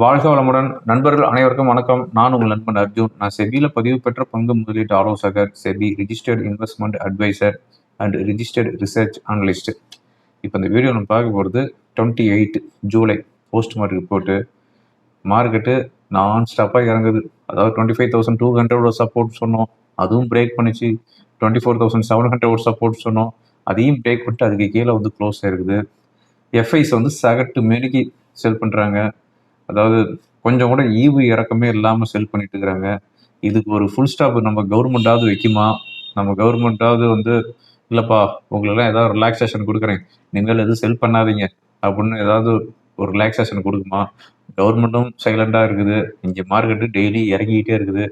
வாழ்க வளமுடன். நண்பர்கள் அனைவருக்கும் வணக்கம். நான் உங்கள் நண்பன் அர்ஜுன். நான் செபியில் பதிவு பெற்ற பங்கு முதலீட்டு ஆலோசகர் SEBI registered investment advisor and registered research analyst இப்போ இந்த வீடியோ நம்ம பார்க்க போகிறது twenty eight July post market report market நான் ஸ்டாப்பாக இறங்குது. அதாவது டுவெண்ட்டி ஃபைவ் தௌசண்ட் டூ ஹண்ட்ரடோட சப்போர்ட் சொன்னோம். அதுவும் பிரேக் பண்ணிச்சு. Twenty four thousand seven hundred support சொன்னோம். அதையும் பிரேக் பண்ணிட்டு அதுக்கு கீழே வந்து க்ளோஸ் ஆயிருக்குது எஃப்ஐஸ் வந்து சகட்டு மேலுக்கு செல் பண்ணுறாங்க அதாவது கொஞ்சம் கூட ஈவு இறக்கமே இல்லாமல் செல் பண்ணிட்டு இருக்கிறாங்க. இதுக்கு ஒரு ஃபுல் ஸ்டாப் நம்ம கவர்மெண்ட்டாவது வைக்குமா? நம்ம கவர்மெண்ட்டாவது வந்து இல்லைப்பா உங்களெல்லாம் ஏதாவது ரிலாக்ஸேஷன் கொடுக்குறேன். நீங்கள் எதுவும் செல் பண்ணாதீங்க. அப்படின்னு ஏதாவது ஒரு ரிலாக்ஸேஷன் கொடுக்குமா? கவர்மெண்ட்டும் சைலண்டாக இருக்குது. இங்கே மார்க்கெட்டு டெய்லி இறங்கிக்கிட்டே இருக்குது.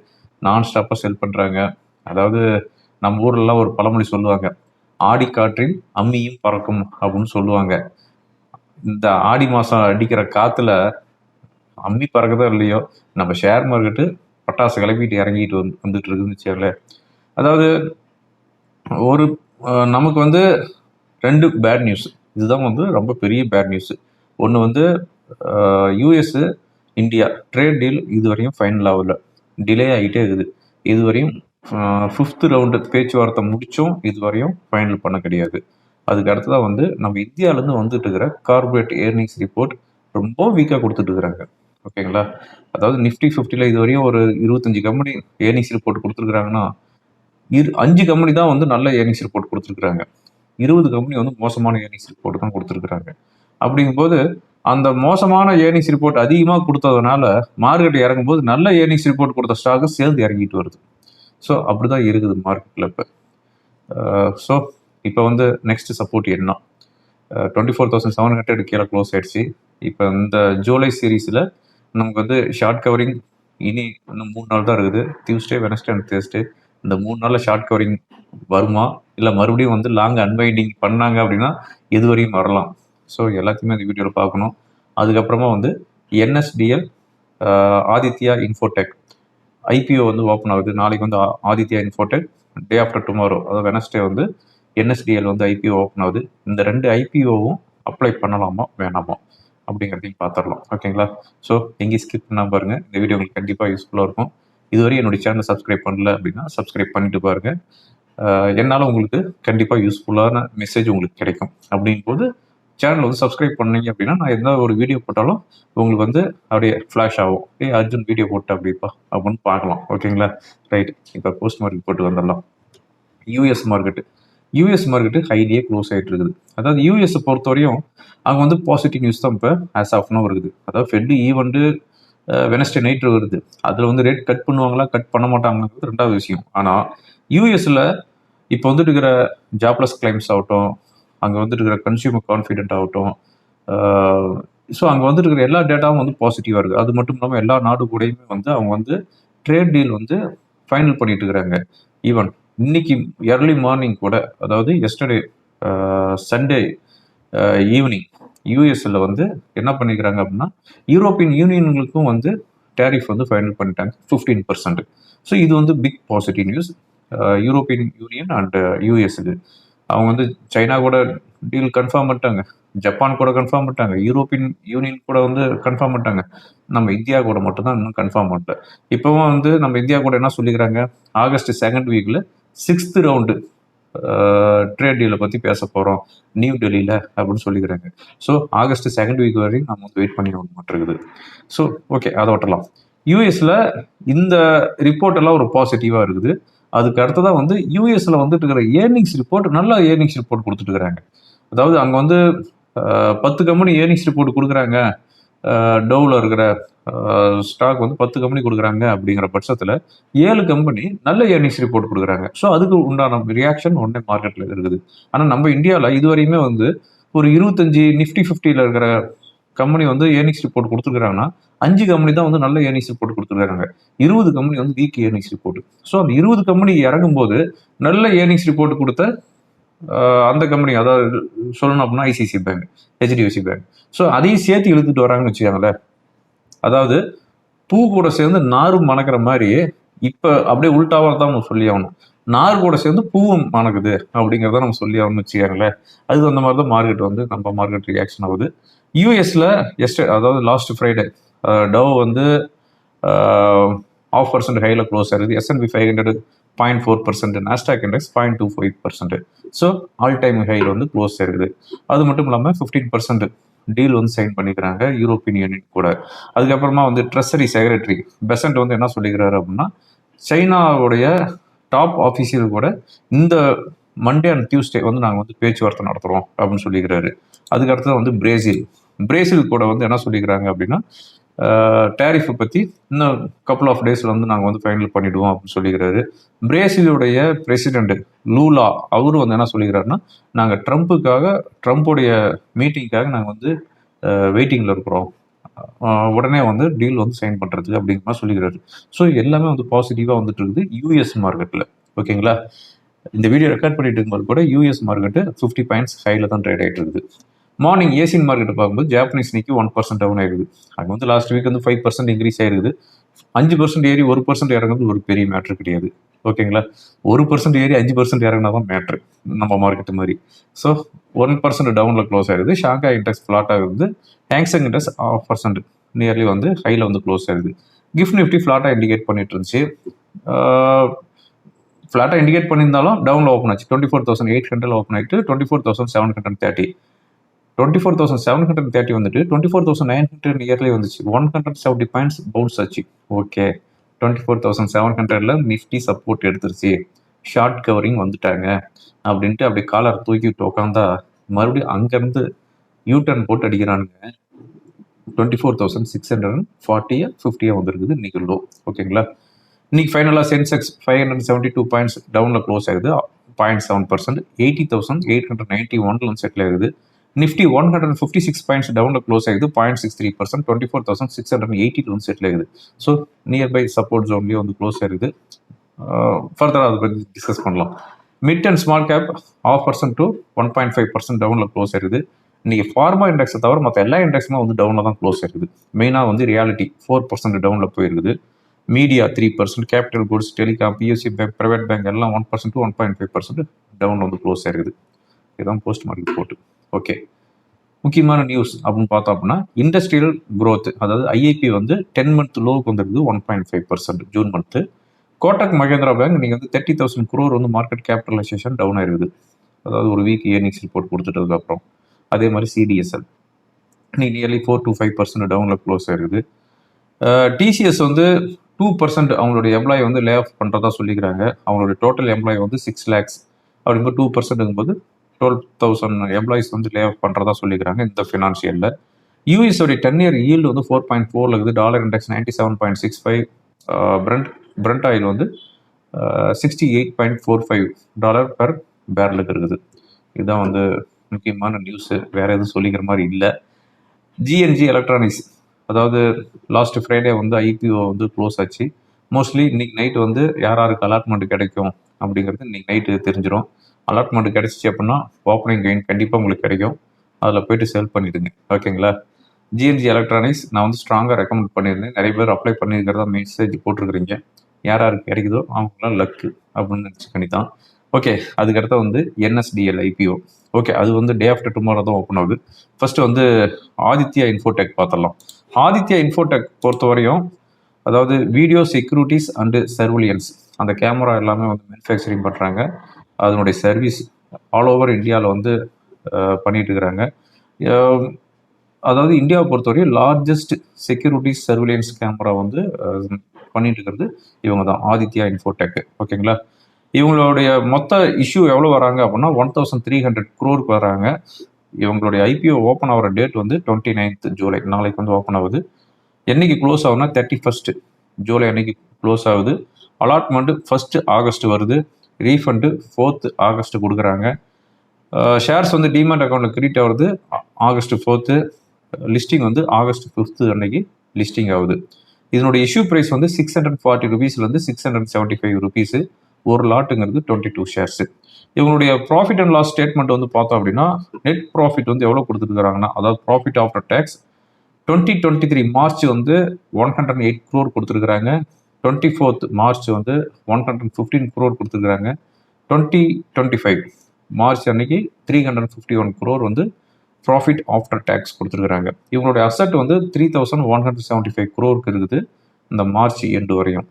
நான் ஸ்டாப்பாக செல் பண்ணுறாங்க அதாவது நம்ம ஊர்லலாம் ஒரு பழமொழி சொல்லுவாங்க. ஆடி காற்றில் அம்மியும் பறக்கும் அப்படின்னு சொல்லுவாங்க. இந்த ஆடி மாதம் அடிக்கிற காற்றுல அம்மி பறக்குதோ இல்லையோ நம்ம ஷேர் மார்க்கெட்டு பட்டாசு கிளப்பிட்டு இறங்கிட்டு வந்து வந்துட்டு இருக்குன்னு வச்சுக்கோங்களேன். அதாவது ஒரு நமக்கு வந்து ரெண்டு பேட் நியூஸ் இதுதான் வந்து ரொம்ப பெரிய பேட் நியூஸ் ஒன்று வந்து யூஎஸ் இந்தியா ட்ரேட் டீல் இதுவரையும் ஃபைனல் ஆகல. டிலே ஆகிட்டே இருக்குது. இதுவரையும் ஃபிஃப்த்து ரவுண்டு பேச்சுவார்த்தை முடிச்சும் இதுவரையும் ஃபைனல் பண்ண கிடையாது. அதுக்கு அடுத்ததாக வந்து நம்ம இந்தியாவிலேருந்து வந்துட்டு இருக்கிற கார்பரேட் ஏர்னிங்ஸ் ரிப்போர்ட் ரொம்ப வீக்காக கொடுத்துட்டு இருக்கிறாங்க ஓகேங்களா அதாவது நிஃப்டி ஃபிஃப்டியில் இது வரையும் ஒரு இருபத்தஞ்சு கம்பெனி ஏர்னிங்ஸ் ரிப்போர்ட் கொடுத்துருக்குறாங்கன்னா இரு அஞ்சு கம்பெனி தான் வந்து நல்ல ஏர்னிங்ஸ் ரிப்போர்ட் கொடுத்துருக்குறாங்க. இருபது கம்பெனி வந்து மோசமான ஏர்னிங்ஸ் ரிப்போர்ட் தான் கொடுத்துருக்குறாங்க. அப்படிங்கும்போது அந்த மோசமான ஏர்னிங்ஸ் ரிப்போர்ட் அதிகமாக கொடுத்ததுனால மார்க்கெட் இறங்கும்போது நல்ல ஏர்னிங்ஸ் ரிப்போர்ட் கொடுத்த ஸ்டாக்கு சேர்ந்து இறங்கிட்டு வருது. ஸோ அப்படி தான் இருக்குது மார்க்கெட்டில் இப்போ. ஸோ இப்போ வந்து நெக்ஸ்ட் சப்போர்ட் என்ன? Twenty four thousand seven hundred கீழே க்ளோஸ் ஆயிடுச்சு. இப்போ இந்த ஜூலை சீரீஸில் நமக்கு வந்து ஷார்ட் கவரிங் இனி இன்னும் மூணு நாள் தான் இருக்குது. டியூஸ்டே வெனஸ்டே அண்ட் தேர்ஸ்டே இந்த மூணு நாளில் ஷார்ட் கவரிங் வருமா? இல்லை மறுபடியும் வந்து லாங் அன்வைண்டிங் பண்ணாங்க அப்படின்னா இது வரையும் வரலாம். ஸோ எல்லாத்தையுமே இந்த வீடியோவில் பார்க்கணும். அதுக்கப்புறமா வந்து என்எஸ்டிஎல் ஆதித்யா இன்ஃபோடெக் ஐபிஓ வந்து ஓப்பன் ஆகுது. நாளைக்கு வந்து ஆ- Aditya Infotech day after tomorrow அதாவது வெனஸ்டே வந்து என்எஸ்டிஎல் வந்து ஐபிஓ ஓப்பன் ஆகுது. இந்த ரெண்டு ஐபிஓவும் அப்ளை பண்ணலாமா வேணாமா? அப்படிங்கிறதையும் பார்த்துடலாம். ஓகேங்களா? ஸோ எங்கேயும் ஸ்கிப் பண்ணால் பாருங்கள் இந்த வீடியோ உங்களுக்கு கண்டிப்பாக யூஸ்ஃபுல்லாக இருக்கும். இதுவரை என்னுடைய சேனல் சப்ஸ்கிரைப் பண்ணல அப்படின்னா சப்ஸ்கிரைப் பண்ணிட்டு பாருங்கள் என்னால் உங்களுக்கு கண்டிப்பாக யூஸ்ஃபுல்லான மெசேஜ் உங்களுக்கு கிடைக்கும். அப்படின் போது சேனல் வந்து சப்ஸ்கிரைப் பண்ணீங்க அப்படின்னா நான் எந்த ஒரு வீடியோ போட்டாலும் உங்களுக்கு வந்து அப்படியே ஃப்ளாஷ் ஆகும். ஏய் அர்ஜுன் வீடியோ போட்டு அப்படிப்பா அப்படின்னு பார்க்கலாம். ஓகேங்களா? ரைட் இப்போ போஸ்ட் மார்க்கெட் போட்டு வந்துடலாம். US market US market highly close ஆகிட்டு இருக்குது. அதாவது யூஎஸ் பொறுத்தவரையும் அங்கே வந்து பாசிட்டிவ் நியூஸ் தான் இப்போ ஆஸ் ஆஃப் நோ இருக்குது. அதாவது ஃபெட்டு ஈவெண்ட்டு வெனஸ்டே நைட்டு வருது. அதில் வந்து ரேட் கட் பண்ணுவாங்களா கட் பண்ண மாட்டாங்கிறது ரெண்டாவது விஷயம். ஆனால் யூஎஸில் இப்போ வந்துட்டு இருக்கிற ஜாப்லெஸ் கிளைம்ஸ் ஆகட்டும் அங்கே வந்துட்டு இருக்கிற கன்சியூமர் கான்ஃபிடென்ட் ஆகட்டும் ஸோ அங்கே வந்துட்டு இருக்கிற எல்லா டேட்டாவும் வந்து பாசிட்டிவாக இருக்குது அது மட்டும் இல்லாமல் எல்லா நாடு கூடயுமே வந்து அவங்க வந்து ட்ரேட் டீல் வந்து ஃபைனல் பண்ணிட்டு இருக்கிறாங்க. ஈவன் இன்னைக்கு ஏர்லி மார்னிங் கூட அதாவது எஸ்டர்டே சண்டே ஈவினிங் யூஎஸ்ல வந்து என்ன பண்ணிக்கிறாங்க அப்படின்னா யூரோப்பியன் யூனியன்களுக்கும் வந்து டேரிஃப் வந்து ஃபைனல் பண்ணிட்டாங்க ஃபிஃப்டீன் பர்சன்ட் ஸோ இது வந்து big positive news European Union and யூஎஸ்க்கு அவங்க வந்து சைனா கூட டீல் கன்ஃபார்ம் பண்ணிட்டாங்க ஜப்பான் கூட கன்ஃபார்ம் பண்ணிட்டாங்க யூரோப்பியன் யூனியன் கூட வந்து கன்ஃபார்ம் பண்ணிட்டாங்க. நம்ம இந்தியா கூட மட்டும்தான் இன்னும் கன்ஃபார்ம் பண்ணல. இப்போவும் வந்து நம்ம இந்தியா கூட என்ன சொல்லிக்கிறாங்க ஆகஸ்ட் செகண்ட் வீக்கில் சிக்ஸ்த் ரவுண்டு ட்ரேட் டீலை பற்றி பேச போகிறோம் நியூ டெல்லியில் அப்படின்னு சொல்லிக்கிறாங்க. ஸோ ஆகஸ்ட் செகண்ட் வீக் வரையும் நம்ம வந்து வெயிட் பண்ணி மாட்டிருக்குது. ஸோ ஓகே அதை ஓட்டலாம் யூஎஸில் இந்த ரிப்போர்ட் எல்லாம் ஒரு பாசிட்டிவாக இருக்குது. அதுக்கு அடுத்ததாக வந்து யூஎஸில் வந்துட்டு இருக்கிற ஏர்னிங்ஸ் ரிப்போர்ட் நல்ல ஏர்னிங்ஸ் ரிப்போர்ட் கொடுத்துட்டு இருக்கிறாங்க. அதாவது அங்கே வந்து பத்து கம்பெனி ஏர்னிங்ஸ் ரிப்போர்ட் கொடுக்குறாங்க. டோவில் இருக்கிற ஸ்டாக் வந்து பத்து கம்பெனி கொடுக்குறாங்க அப்படிங்கிற பட்சத்தில் ஏழு கம்பெனி நல்ல ஏர்னிங்ஸ் ரிப்போர்ட் கொடுக்குறாங்க. ஸோ அதுக்கு உண்டான ரியாக்ஷன் உடனே மார்க்கெட்டில் இருக்குது. ஆனால் நம்ம இந்தியாவில் இதுவரையுமே வந்து ஒரு இருபத்தஞ்சி நிஃப்டி ஃபிஃப்டியில் இருக்கிற கம்பெனி வந்து ஏர்னிங்ஸ் ரிப்போர்ட் கொடுத்துருக்காங்கன்னா அஞ்சு கம்பெனி தான் வந்து நல்ல ஏர்னிங்ஸ் ரிப்போர்ட் கொடுத்துருக்காங்க. இருபது கம்பெனி வந்து வீக் ஏர்னிங்ஸ் ரிப்போர்ட் ஸோ அந்த இருபது கம்பெனி இறங்கும் போது நல்ல ஏர்னிங்ஸ் ரிப்போர்ட் கொடுத்த அந்த கம்பெனி அதாவது சொல்லணும் அப்படின்னா ICICI bank HDFC bank so அதையும் சேர்த்து இழுத்துட்டு வராங்கன்னு வச்சுக்கோங்களேன். அதாவது பூ கூட சேர்ந்து நாரும் மணக்கிற மாதிரி இப்போ அப்படியே உள்டாவாக தான் நம்ம சொல்லி ஆகணும். நார் கூட சேர்ந்து பூவும் மணக்குது அப்படிங்கிறத நம்ம சொல்லி ஆகணும்னு வச்சுக்கோங்களேன். அது அந்த மாதிரி தான் மார்க்கெட் வந்து நம்ம மார்க்கெட் ரியாக்ஷன் ஆகுது. யூஎஸில் எஸ்ட் அதாவது லாஸ்ட் ஃப்ரைடே டவ் வந்து ஆஃப் பர்சன்ட் ஹையில் க்ளோஸ் ஆகுது S&P five hundred point four percent Nasdaq index point two five percent so all time ஹையில் வந்து க்ளோஸ் ஆகுது அது மட்டும் இல்லாமல் ஃபிஃப்டீன் பர்சன்ட் டீல் வந்து சைன் பண்ணிக்கிறாங்க யூரோப்பியன் யூனியன் கூட. அதுக்கப்புறமா வந்து ட்ரெஸரி செக்ரட்டரி பெசன்ட் வந்து என்ன சொல்லிக்கிறாரு அப்படின்னா சைனாவுடைய டாப் ஆஃபீஸியல் கூட இந்த மண்டே அண்ட் டியூஸ்டே வந்து நாங்கள் வந்து பேச்சுவார்த்தை நடத்துகிறோம் அப்படின்னு சொல்லிக்கிறாரு. அதுக்கு அடுத்தது வந்து பிரேசில் பிரேசில் கூட வந்து என்ன சொல்லிக்கிறாங்க அப்படின்னா டேரிஃபை பற்றி இன்னும் கப்புள் ஆஃப் டேஸில் வந்து நாங்கள் வந்து ஃபைனல் பண்ணிவிடுவோம் அப்படின்னு சொல்லிக்கிறாரு. பிரேசிலுடைய பிரசிடெண்ட் லூலா அவரும் வந்து என்ன சொல்லிக்கிறாருன்னா நாங்கள் ட்ரம்ப்புக்காக ட்ரம்ப்புடைய மீட்டிங்க்காக நாங்கள் வந்து வெயிட்டிங்கில் இருக்கிறோம். உடனே வந்து டீல் வந்து சைன் பண்ணுறதுக்கு அப்படிங்கிற மாதிரி சொல்லிக்கிறாரு. ஸோ எல்லாமே வந்து பாசிட்டிவாக வந்துட்டு இருக்குது யூஎஸ் மார்க்கெட்டில் ஓகேங்களா? இந்த வீடியோ ரெக்கார்ட் பண்ணிட்டு இருக்கும்போது கூட யூஎஸ் மார்க்கெட்டு ஃபிஃப்டி பாயிண்ட்ஸ் ஹையில் தான் ட்ரேட் ஆகிட்டு இருக்குது. மார்னிங் ஏசியன் மார்க்கெட்டை பார்க்கும்போது Japanese Nikkei one percent down ஆயிருக்குது அங்கே வந்து லாஸ்ட் வீக் வந்து ஃபைவ் பர்சன்ட் இன்க்ரீஸ் ஆயிருக்குது. அஞ்சு பர்சன்ட் ஏறி ஒரு பர்சன்ட் இறங்குறது ஒரு பெரிய மேட்ரு கிடையாது. ஓகேங்களா ஒரு பர்சன்ட் ஏறி அஞ்சு பர்சன்ட் இறங்கினா தான் மேட்ரு நம்ம மார்க்கெட் மாதிரி. ஸோ ஒன் பர்சன்ட் டவுனில் க்ளோஸ் ஆயிருது. ஷாங்காய் இண்டெக்ஸ் ஃப்ளாட் ஆகுது Hang Seng index half percent nearly வந்து ஹையில் வந்து க்ளோஸ் ஆயிருது. கிஃப்ட் நிஃப்டி ஃப்ளாட்டாக இண்டிகேட் பண்ணிட்டு இருந்துச்சு. ஃப்ளாட்டாக இண்டிகேட் பண்ணியிருந்தாலும் டவுனில் ஓப்பன் ஆச்சு. Twenty four thousand eight hundred open ஆகிட்டு twenty four thousand seven hundred thirty twenty four thousand seven hundred thirty வந்துட்டு twenty four thousand nine hundred early வந்துச்சு. One hundred seventy points bounce ஆச்சு. Okay twenty four thousand seven ஹண்ட்ரட்ல Nifty support எடுத்துருச்சு. Short covering வந்துட்டாங்க. அப்படின்ட்டு அப்படி collar தூக்கிட்டு உட்காந்தா மறுபடியும் அங்கேருந்து யூ டர்ன் போட்டு அடிக்கிறானுங்க. Twenty four thousand six hundred ஃபார்ட்டியா ஃபிஃப்டியா வந்துருக்குது இன்னைக்கு லோ ஓகேங்களா இன்னைக்கு ஃபைனலாக Sensex five hundred seventy two points டவுனில் க்ளோஸ் ஆகுது point seven percent eighty thousand eight hundred ninety ஒன்ல செட்டில் ஆகுது Nifty one hundred fifty six points டவுனில் க்ளோஸ் ஆகுது point six three percent twenty four thousand six hundred eighty two settle ஆகுது so nearby support ஜோன்லேயே வந்து close ஆகுது ஃபர்தராக அதை பற்றி டிஸ்கஸ் பண்ணலாம். Mid and small cap half percent to one point five percent டவுனில் க்ளோஸ் ஆயிருது இன்னைக்கு ஃபார்மா இண்டெக்ஸை தவிர மற்ற எல்லா இண்டெக்ஸுமே வந்து டவுனில் தான் க்ளோஸ் ஆகுது மெயினாக வந்து ரியாலிட்டி ஃபோர் பர்சன்ட் டவுனில் போயிருக்குது. Media three percent capital goods telecom PSU bank private bank எல்லாம் one percent to one point five percent down வந்து க்ளோஸ் ஆயிருக்குது. இதுதான் போஸ்ட் மார்க்கெட் போட்டு ஓகே முக்கியமான நியூஸ் அப்படின்னு பார்த்தோம் அப்படின்னா இண்டஸ்ட்ரியல் க்ரோத் அதாவது ஐஐபி வந்து டென் மந்த் லோவுக்கு வந்துருக்குது one point five percent June month Kotak Mahindra bank நீங்கள் வந்து தேர்ட்டி தௌசண்ட் குரோர் வந்து மார்க்கெட் கேபிட்டலைசேஷன் டவுன் ஆயிருக்குது. அதாவது ஒரு வீக் இயர்னிங்ஸ் ரிப்போர்ட் கொடுத்துட்டதுக்கப்புறம் அதே மாதிரி சிடிஎஸ்எல் நீ nearly four to five percent டவுனில் க்ளோஸ் ஆயிருக்குது. டிசிஎஸ் வந்து டூ பர்சன்ட் அவங்களுடைய எம்ப்ளாயி வந்து லே ஆஃப் பண்ணுறதா சொல்லிக்கிறாங்க. அவங்களுடைய டோட்டல் எம்ப்ளாயி வந்து சிக்ஸ் லேக்ஸ் அப்படிங்கும்போது டூ பர்சன்ட்டுங்கும்போது டுவெல் தௌசண்ட் எம்ப்ளாயிஸ் வந்து லே ஆஃப் பண்ணுறதா சொல்லிக்கிறாங்க இந்த ஃபினான்ஷியலில் யூஎஸோடைய டென் இயர் ஈல்டு வந்து ஃபோர் பாயிண்ட் ஃபோரில் இருக்குது. Dollar index ninety seven point six five Brent Brent oil வந்து sixty eight point four five dollar per பேரலுக்கு இருக்குது. இதுதான் வந்து முக்கியமான நியூஸு வேறு எதுவும் சொல்லிக்கிற மாதிரி இல்லை. ஜிஎன்ஜி எலக்ட்ரானிக்ஸ் அதாவது லாஸ்ட் ஃப்ரைடே வந்து ஐபிஓ வந்து க்ளோஸ் ஆச்சு. மோஸ்ட்லி இன்னைக்கு நைட் வந்து யார் யாருக்கு அலாட்மெண்ட் கிடைக்கும் அப்படிங்கிறது இன்னைக்கு நைட்டு தெரிஞ்சிடும் அலாட்மெண்ட் கிடைச்சிச்சு அப்படின்னா ஓப்பனிங் கெயின் கண்டிப்பாக உங்களுக்கு கிடைக்கும். அதில் போயிட்டு செல் பண்ணிடுங்க. ஓகேங்களா ஜிஎன்ஜி எலக்ட்ரானிக்ஸ் நான் வந்து ஸ்ட்ராங்காக ரெக்கமெண்ட் பண்ணியிருந்தேன். நிறைய பேர் அப்ளை பண்ணியிருக்கிறதா மெசேஜ் போட்டிருக்கிறீங்க. யார் யாருக்கு கிடைக்குதோ அவங்களாம் லக்கு அப்படின்னு நினச்சிக்கணி தான் ஓகே அதுக்கடுத்து வந்து என்எஸ்டிஎல் ஐபிஓ ஓகே அது வந்து டே ஆஃப்டர் டுமாரோ தான் ஓப்பன் ஆகுது. ஃபர்ஸ்ட் வந்து ஆதித்யா இன்ஃபோடெக் பார்த்துடலாம். ஆதித்யா இன்ஃபோடெக் பொறுத்தவரையும் அதாவது வீடியோ செக்யூரிட்டிஸ் அண்டு சர்விலியன்ஸ் அந்த கேமரா எல்லாமே வந்து மேனுஃபேக்சரிங் பண்ணுறாங்க அதனுடைய சர்வீஸ் ஆல் ஓவர் இந்தியாவில் வந்து அஹ், அதாவது இந்தியாவை பொறுத்தவரையும் லார்ஜஸ்ட் செக்யூரிட்டி சர்விலியன்ஸ் கேமரா வந்து அஹ், பண்ணிட்டு இருக்கிறது இவங்க தான் ஆதித்யா இன்ஃபோடெக் ஓகேங்களா? இவங்களுடைய மொத்த இஷ்யூ எவ்வளோ வராங்க அப்படின்னா ஒன் தௌசண்ட் த்ரீ ஹண்ட்ரட் குரோருக்கு வராங்க. இவங்களுடைய ஐபிஓ ஓப்பன் ஆகிற டேட் வந்து டுவெண்ட்டி நைன்த் ஜூலை. நாளைக்கு வந்து ஓப்பன் ஆகுது. என்னைக்கு க்ளோஸ் ஆகுனா தேர்ட்டி ஃபஸ்ட்டு ஜூலை அன்னைக்கு க்ளோஸ் ஆகுது. அலாட்மெண்ட் ஃபஸ்ட்டு ஆகஸ்ட் வருது. ரீஃபண்டு ஃபோர்த்து ஆகஸ்ட்டு கொடுக்குறாங்க. ஷேர்ஸ் வந்து டிமேட் அக்கௌண்ட்டில் கிரெடிட் ஆகுறது ஆகஸ்ட் ஃபோர்த்து லிஸ்டிங் வந்து ஆகஸ்ட் ஃபிஃப்த்து அன்னைக்கு லிஸ்டிங் ஆகுது. இதனுடைய இஷ்யூ ப்ரைஸ் வந்து six hundred forty ருபீஸ்லேருந்து six hundred seventy five rupees ஒரு லாட்டுங்கிறது டுவெண்ட்டி டூ ஷேர்ஸு இவங்களுடைய ப்ராஃபிட் அண்ட் லாஸ் ஸ்டேட்மெண்ட் வந்து பார்த்தோம் அப்படின்னா நெட் ப்ராஃபிட் வந்து எவ்வளோ கொடுத்துருக்காங்கன்னா அதாவது profit after tax twenty twenty three March வந்து ஒன் ஹண்ட்ரட் எயிட் க்ரோர் கொடுத்துருக்குறாங்க. டுவெண்ட்டி ஃபோர்த் மார்ச் வந்து ஒன் ஹண்ட்ரட் ஃபிஃப்டீன் க்ரோர் கொடுத்துருக்குறாங்க. டுவெண்ட்டி டுவெண்ட்டி ஃபைவ் மார்ச் அன்னைக்கு three hundred fifty one crore வந்து ப்ராஃபிட் ஆஃப்டர் டேக்ஸ் கொடுத்துருக்குறாங்க. இவங்களுடைய அசட் வந்து three thousand one hundred seventy five குரோருக்கு இருக்குது இந்த மார்ச் எண்டு வரையும்.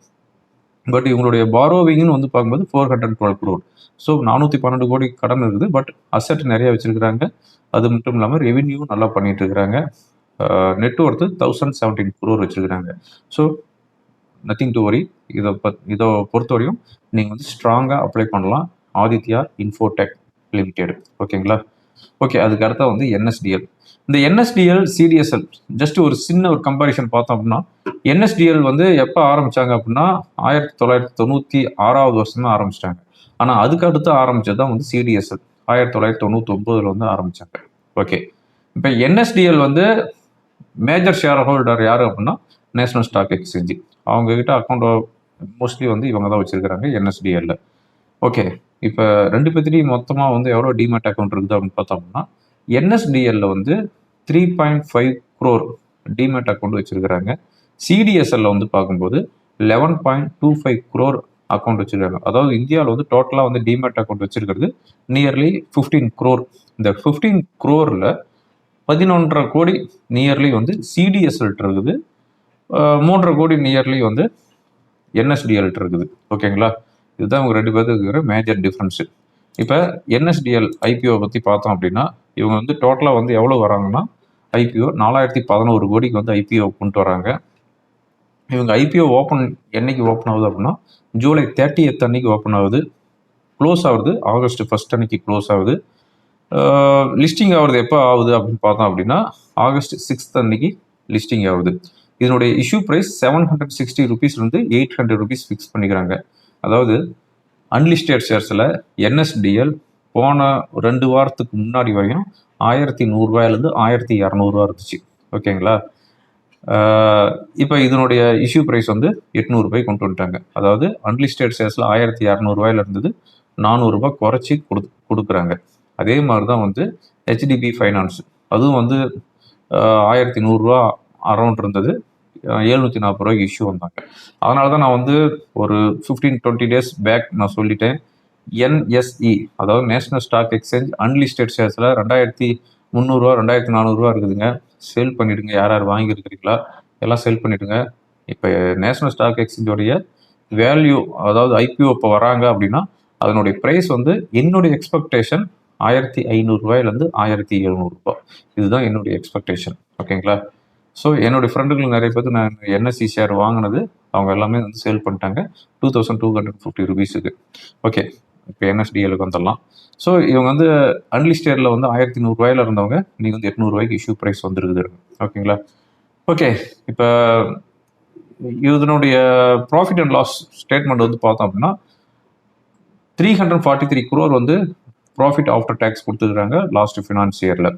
பட் இவங்களுடைய பாரோவிங்னு வந்து பார்க்கும்போது four hundred twelve crore so நானூற்றி பன்னெண்டு கோடி கடன் இருக்குது. பட் அசட் நிறைய வச்சுருக்குறாங்க. அது மட்டும் இல்லாமல் ரெவென்யூ நல்லா பண்ணிகிட்டு இருக்கிறாங்க. நெட்ஒர்த்து தௌசண்ட் செவன்டீன் க்ரோர் வச்சுருக்குறாங்க. ஸோ நத்திங் டு வரி இதை பத் இதை பொறுத்தவரையும் நீங்கள் வந்து ஸ்ட்ராங்காக அப்ளை பண்ணலாம். ஆதித்யா இன்ஃபோடெக் லிமிடெட் ஓகேங்களா? ஓகே அதுக்கு அடுத்தா வந்து என்எஸ்டிஎல் இந்த என்எஸ்டிஎல் சிடிஎஸ்எல் ஜஸ்ட் ஒரு சின்ன ஒரு கம்பாரிசன் பார்த்தோம் அப்படின்னா என்எஸ்டிஎல் வந்து எப்போ ஆரம்பிச்சாங்க அப்படின்னா ஆயிரத்தி தொள்ளாயிரத்தி தொண்ணூற்றி ஆறாவது வருஷம் தான் ஆரம்பிச்சிட்டாங்க. ஆனால் அதுக்கு அடுத்து ஆரம்பிச்சது தான் வந்து சிடிஎஸ்எல் ஆயிரத்தி தொள்ளாயிரத்தி தொண்ணூற்றி ஒம்போதில் வந்து ஆரம்பிச்சாங்க. ஓகே. இப்போ என்எஸ்டிஎல் வந்து மேஜர் ஷேர் ஹோல்டர் யார் அப்படின்னா நேஷனல் ஸ்டாக் எக்ஸ்சேஞ்சு அவங்கக்கிட்ட அக்கௌண்ட் மோஸ்ட்லி வந்து இவங்க தான் வச்சுருக்கிறாங்க என்எஸ்டிஎல்ல ஓகே இப்போ ரெண்டு பேர்த்திலையும் மொத்தமாக வந்து எவ்வளோ டிமேட் அக்கௌண்ட் இருக்குது அப்படின்னு பார்த்தோம்னா என்எஸ்டிஎல்ல வந்து three point five crore demat account வச்சுருக்கிறாங்க. சிடிஎஸ்எல்ல வந்து பார்க்கும்போது eleven point two five crore account வச்சுருக்காங்க. அதாவது இந்தியாவில் வந்து டோட்டலாக வந்து டிமேட் அக்கௌண்ட் வச்சுருக்கிறது நியர்லி ஃபிஃப்டீன் க்ரோர் இந்த ஃபிஃப்டீன் க்ரோரில் பதினொன்றரை கோடி நியர்லி வந்து சிடிஎஸ்எல்ட்டு இருக்குது. மூன்றரை கோடி நியர்லி வந்து என்எஸ்டிஎல் இருக்குது. ஓகேங்களா? இதுதான் உங்க ரெண்டு பேருக்கு இருக்கிற மேஜர் டிஃப்ரென்ஸு இப்போ என்எஸ்டிஎல் ஐபிஓ பற்றி பார்த்தோம் அப்படின்னா இவங்க வந்து டோட்டலாக வந்து எவ்வளோ வராங்கன்னா ஐபிஓ நாலாயிரத்தி பதினோரு கோடிக்கு வந்து ஐபிஓ கொண்டு வராங்க. இவங்க ஐபிஓ ஓப்பன் என்னைக்கு ஓப்பன் ஆகுது அப்படின்னா ஜூலை தேர்ட்டி எத் அன்னைக்கு ஓப்பன் ஆகுது. க்ளோஸ் ஆகுது. ஆகஸ்ட் ஃபஸ்ட் அன்னைக்கு க்ளோஸ் ஆகுது. லிஸ்டிங் ஆகுறது எப்போ ஆகுது அப்படின்னு பார்த்தோம் அப்படின்னா ஆகஸ்ட் சிக்ஸ்த் அன்னைக்கு லிஸ்டிங் ஆகுது. இதனுடைய issue price seven hundred sixty ருபீஸ்லேருந்து eight hundred rupees fix பண்ணிக்கிறாங்க. அதாவது அன்லிஸ்டட் ஷேர்ஸில் என்எஸ்டிஎல் போன ரெண்டு வாரத்துக்கு முன்னாடி வரையும் ஆயிரத்தி நூறுரூவாயிலேருந்து ஆயிரத்தி இரநூறுவா இருந்துச்சு. ஓகேங்களா இப்போ இதனுடைய இஷ்யூ ப்ரைஸ் வந்து எட்நூறுபாய் கொண்டு வந்துட்டாங்க. அதாவது அன்லிஸ்டட் ஷேர்ஸில் ஆயிரத்தி இரநூறுவாயில் இருந்தது நானூறுரூபா குறைச்சி கொடு கொடுக்குறாங்க. அதே மாதிரி தான் வந்து ஹெச்டிபி ஃபைனான்ஸ் அதுவும் வந்து ஆயிரத்தி நூறுரூவா அரௌண்ட் இருந்தது. எழுநூற்றி நாற்பது ரூபாய்க்கு இஷ்யூ வந்தாங்க. அதனால தான் நான் வந்து ஒரு ஃபிஃப்டீன் டுவெண்ட்டி டேஸ் பேக் நான் சொல்லிட்டேன். என்எஸ்இ அதாவது நேஷனல் ஸ்டாக் எக்ஸ்சேஞ்ச் அன்லிஸ்டட் ஷேர்ஸில் ரெண்டாயிரத்தி முந்நூறுரூவா ரெண்டாயிரத்தி நானூறுரூவா இருக்குதுங்க. சேல் பண்ணிடுங்க. யார் யார் வாங்கியிருக்கிறீங்களா? எல்லாம் சேல் பண்ணிடுங்க. இப்போ நேஷனல் ஸ்டாக் எக்ஸ்சேஞ்சோடைய வேல்யூ அதாவது ஐபிஓ இப்போ வராங்க அப்படின்னா அதனுடைய ப்ரைஸ் வந்து என்னுடைய எக்ஸ்பெக்டேஷன் ஆயிரத்தி ஐநூறுரூவாயிலேருந்து ஆயிரத்தி எழுநூறுபா இதுதான் என்னுடைய எக்ஸ்பெக்டேஷன் ஓகேங்களா ஸோ என்னுடைய ஃப்ரெண்டுகள் நிறைய பேர் நான் என்எஸ்சி ஷேர் வாங்கினது. அவங்க எல்லாமே வந்து சேல் பண்ணிட்டாங்க. Two thousand two hundred fifty ருபீஸுக்கு okay இப்போ என்எஸ்டிஎலுக்கு வந்துடலாம். ஸோ இவங்க வந்து அன்லிஸ்டேடில் வந்து ஆயிரத்தி நூறுரூவாயில் இருந்தவங்க. நீங்கள் வந்து எட்நூறுவாய்க்கு இஷ்யூ ப்ரைஸ் வந்துருக்குது. ஓகேங்களா ஓகே இப்போ இதனுடைய ப்ராஃபிட் அண்ட் லாஸ் ஸ்டேட்மெண்ட் வந்து பார்த்தோம் அப்படின்னா three hundred forty three crore வந்து ப்ராஃபிட் ஆஃப்டர் டேக்ஸ் கொடுத்துருக்காங்க லாஸ்ட் ஃபினான்ஸ் இயரில்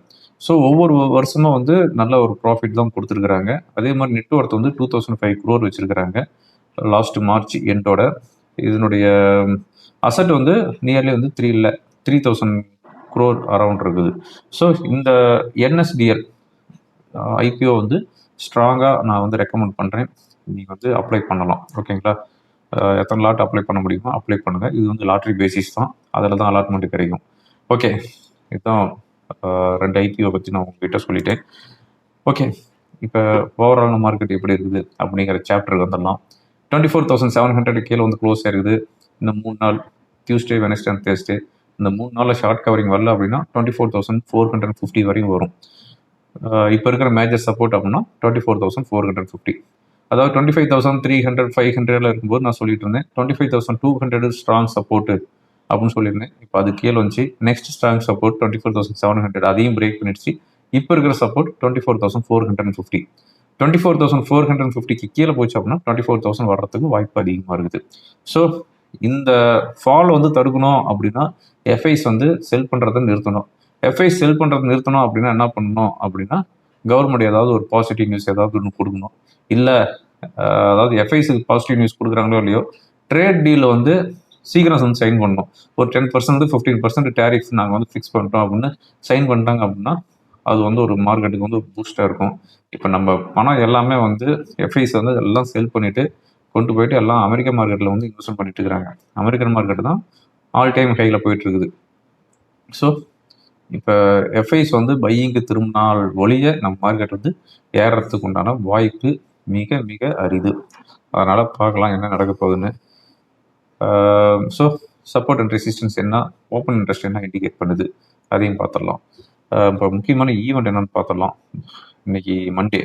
ஸோ ஒவ்வொரு வருஷமும் வந்து நல்ல ஒரு ப்ராஃபிட் தான் கொடுத்துருக்குறாங்க. அதே மாதிரி நெட்ஒர்த் வந்து டூ தௌசண்ட் ஃபைவ் குரோர் வச்சுருக்கிறாங்க. லாஸ்ட் மார்ச் எண்டோட இதனுடைய அசட் வந்து நியர்லி வந்து த்ரீ இல்லை த்ரீ தௌசண்ட் குரோர் அரவுண்ட் இருக்குது. ஸோ இந்த என்எஸ்டிஎல் ஐபிஓ வந்து ஸ்ட்ராங்காக நான் வந்து ரெக்கமெண்ட் பண்ணுறேன் நீங்கள் வந்து அப்ளை பண்ணலாம். ஓகேங்களா எத்தனை லாட் அப்ளை பண்ண முடியுமோ அப்ளை பண்ணுங்கள் இது வந்து லாட்ரி பேசிஸ் தான். அதில் தான் அலாட்மெண்ட் கிடைக்கும். ஓகே இதுதான் ரெண்டு ஐபிஓ பற்றி நான் உங்ககிட்ட சொல்லிட்டேன். ஓகே இப்போ ஓவரால் மார்க்கெட் எப்படி இருக்குது அப்படிங்கிற சாப்டருக்கு வந்துடலாம். Twenty four thousand seven hundred கீழே வந்து க்ளோஸ் ஆயிருக்குது. இந்த மூணு நாள் டியூஸ்டே வெனஸ்டே அண்ட் தேர்ஸ்டே இந்த மூணு நாளில் ஷார்ட் கவரிங் வரல அப்படின்னா twenty four thousand four hundred fifty வரையும் வரும். இப்போ இருக்கிற மேஜர் சப்போர்ட் அப்படின்னா twenty four thousand four hundred fifty அதாவது twenty five thousand three hundred five ஹண்ட்ரட்ல இருக்கும்போது நான் சொல்லிட்டு இருந்தேன். Twenty five thousand two hundred strong support அப்படின்னு சொல்லியிருந்தேன். இப்போ அது கீழே வந்துச்சு. Next strong support twenty four thousand seven hundred அதையும் பிரேக் பண்ணிடுச்சு. இப்போ இருக்கிற support twenty four thousand four hundred fifty twenty four thousand four hundred ஃபிஃப்டிக்கு கீழே போச்சு அப்படின்னா டுவெண்ட்டி ஃபோர் தௌசண்ட் வர்றதுக்கு வாய்ப்பு அதிகமாக இருக்குது. ஸோ இந்த ஃபால் வந்து தடுக்கணும் அப்படின்னா எஃப்ஐஸ் வந்து செல் பண்ணுறதை நிறுத்தணும். எஃப்ஐ செல் பண்ணுறதை நிறுத்தணும் அப்படின்னா என்ன பண்ணணும் அப்படின்னா கவர்மெண்ட் ஏதாவது ஒரு பாசிட்டிவ் நியூஸ் ஏதாவது ஒன்று கொடுக்கணும். இல்லை அதாவது எஃப்ஐஸுக்கு பாசிட்டிவ் நியூஸ் கொடுக்குறாங்களோ இல்லையோ ட்ரேட் டீலில் வந்து சீக்கிரம் வந்து சைன் பண்ணணும். ஒரு ten percent fifteen percent tariff நாங்கள் வந்து ஃபிக்ஸ் பண்ணுறோம் அப்படின்னு சைன் பண்ணிட்டாங்க அப்படின்னா அது வந்து ஒரு மார்க்கெட்டுக்கு வந்து ஒரு பூஸ்டாக இருக்கும். இப்போ நம்ம பணம் எல்லாமே வந்து எஃப்ஐஸ் வந்து எல்லாம் செல் பண்ணிவிட்டு கொண்டு போயிட்டு எல்லாம் அமெரிக்க மார்க்கெட்டில் வந்து இன்வெஸ்ட் பண்ணிட்டு இருக்கிறாங்க. அமெரிக்கன் மார்க்கெட் தான் ஆல் டைம் ஹையில் போயிட்டுருக்குது ஸோ இப்போ எஃப்ஐஸ் வந்து பையிங்கு திரும்பினால் ஒழிய நம்ம மார்க்கெட் வந்து ஏறுறதுக்கு உண்டான வாய்ப்பு மிக மிக அரிது. அதனால் பார்க்கலாம் என்ன நடக்க போகுதுன்னு. ஸோ சப்போர்ட் அண்ட் ரெசிஸ்டன்ஸ் என்ன? ஓப்பன் இன்ட்ரெஸ்ட் என்ன இண்டிகேட் பண்ணுது? அதையும் பார்த்துடலாம். இப்போ முக்கியமான ஈவெண்ட் என்னென்னு பார்த்துடலாம். இன்னைக்கு மண்டே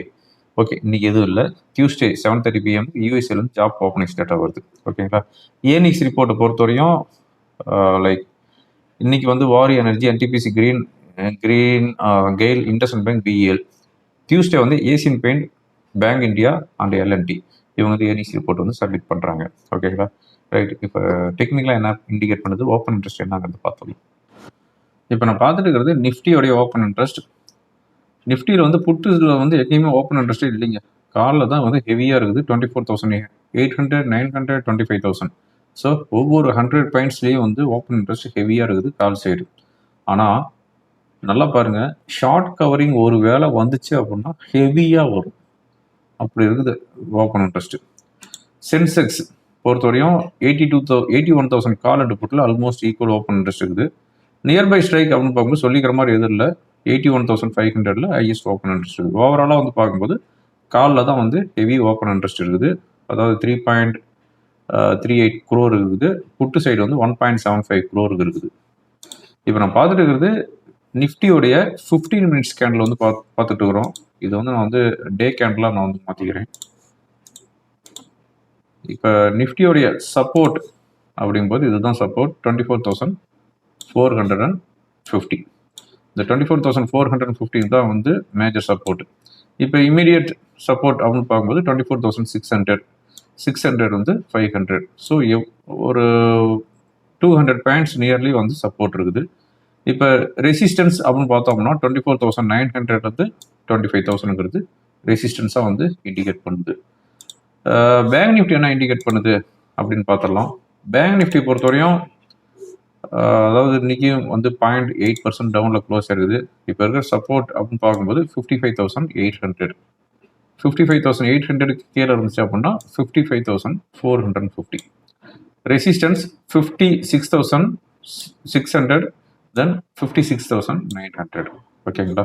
ஓகே இன்னைக்கு எதுவும் இல்லை. டியூஸ்டே செவன் தேர்ட்டி பிஎம் யூஎஸ்ஏலேருந்து ஜாப் ஓப்பனிங்ஸ் டேட்டா வருது. ஓகேங்களா ஏர்னிங்ஸ் ரிப்போர்ட்டை பொறுத்தவரையும் லைக் இன்னைக்கு வந்து Waaree energy NTPC green green GAIL IndusInd bank BEL Tuesday வந்து Asian paint bank India and LNT இவங்க வந்து ஏர்னிங்ஸ் ரிப்போர்ட் வந்து சப்மிட் பண்ணுறாங்க ஓகேங்களா ரைட் இப்போ டெக்னிக்கலாக என்ன இண்டிகேட் பண்ணுது? ஓப்பன் இன்ட்ரெஸ்ட் என்னங்கிறது பார்த்தோம் இப்போ நான் பார்த்துட்டு இருக்கிறது நிஃப்டியோடைய ஓப்பன் இன்ட்ரெஸ்ட் நிஃப்டியில் வந்து புட்டுல வந்து எப்பயுமே ஓப்பன் இன்ட்ரெஸ்ட்டே இல்லைங்க. காலில் தான் வந்து ஹெவியாக இருக்குது. Twenty four thousand eight hundred nine hundred twenty five thousand so ஒவ்வொரு ஹண்ட்ரட் பாயிண்ட்ஸ்லேயும் வந்து ஓப்பன் இன்ட்ரெஸ்ட் ஹெவியாக இருக்குது கால் சைடு ஆனால் நல்லா பாருங்கள் ஷார்ட் கவரிங் ஒரு வேளை வந்துச்சு அப்படின்னா ஹெவியாக வரும். அப்படி இருக்குது ஓப்பன் இன்ட்ரெஸ்ட்டு சென்செக்ஸ் பொறுத்தவரையும் eighty two thou eighty one thousand call and புட்டில் almost equal open interest இருக்குது. நியர்பை ஸ்ட்ரைக் அப்படின்னு பார்க்கும்போது சொல்லிக்கிற மாதிரி எதுவும் இல்லை. எயிட்டி ஒன் தௌசண்ட் ஃபைவ் ஹண்ட்ரட்ல ஹையஸ்ட் ஓப்பன் இன்ட்ரெஸ்ட் இருக்குது. ஓவராலாக வந்து பார்க்கும்போது காலில் தான் வந்து ஹெவி ஓப்பன் இன்ட்ரெஸ்ட் இருக்குது. அதாவது three point three eight crore இருக்குது. புட்டு சைடு வந்து one point seven five crore இருக்குது. இப்போ நான் பார்த்துட்டு இருக்கிறது நிஃப்டியோடைய ஃபிஃப்டீன் மினிட்ஸ் கேண்டில் வந்து பார்த்து பார்த்துட்டு இருக்கிறோம். இது வந்து நான் வந்து டே கேண்டிலாக நான் வந்து மாற்றிக்கிறேன் இப்போ நிஃப்டியோடைய சப்போர்ட் அப்படிங்கும்போது இதுதான் support twenty four thousand four hundred and fifty இந்த twenty four thousand four hundred and fifty தான் வந்து மேஜர் சப்போர்ட் இப்போ இமீடியட் சப்போர்ட் அப்படின்னு பார்க்கும்போது twenty four thousand six hundred six hundred வந்து ஃபைவ் ஹண்ட்ரட் ஸோ ஒரு டூ ஹண்ட்ரட் பாயிண்ட்ஸ் நியர்லி வந்து support இருக்குது. இப்போ ரெசிஸ்டன்ஸ் அப்படின்னு பார்த்தோம்னா twenty four thousand nine hundred வந்து டுவெண்ட்டி ஃபைவ் தௌசண்ட்ங்கிறது ரெசிஸ்டன்ஸாக வந்து இண்டிகேட் பண்ணுது. பேங்க் நிஃப்டி என்ன இண்டிகேட் பண்ணுது அப்படின்னு பார்த்துடலாம். பேங்க் நிஃப்டி பொறுத்தவரையும் அதாவது இன்றைக்கி வந்து பாயிண்ட் எயிட் பர்சன்ட் டவுனில் க்ளோஸ் ஆயிருக்குது. இப்போ இருக்கிற சப்போர்ட் அப்படின்னு பார்க்கும்போது fifty five thousand eight hundred fifty five thousand eight ஹண்ட்ரடுக்கு கீழே இருந்துச்சு அப்படின்னா fifty five thousand four hundred fifty resistance fifty six thousand six hundred then fifty six thousand nine hundred ஓகேங்களா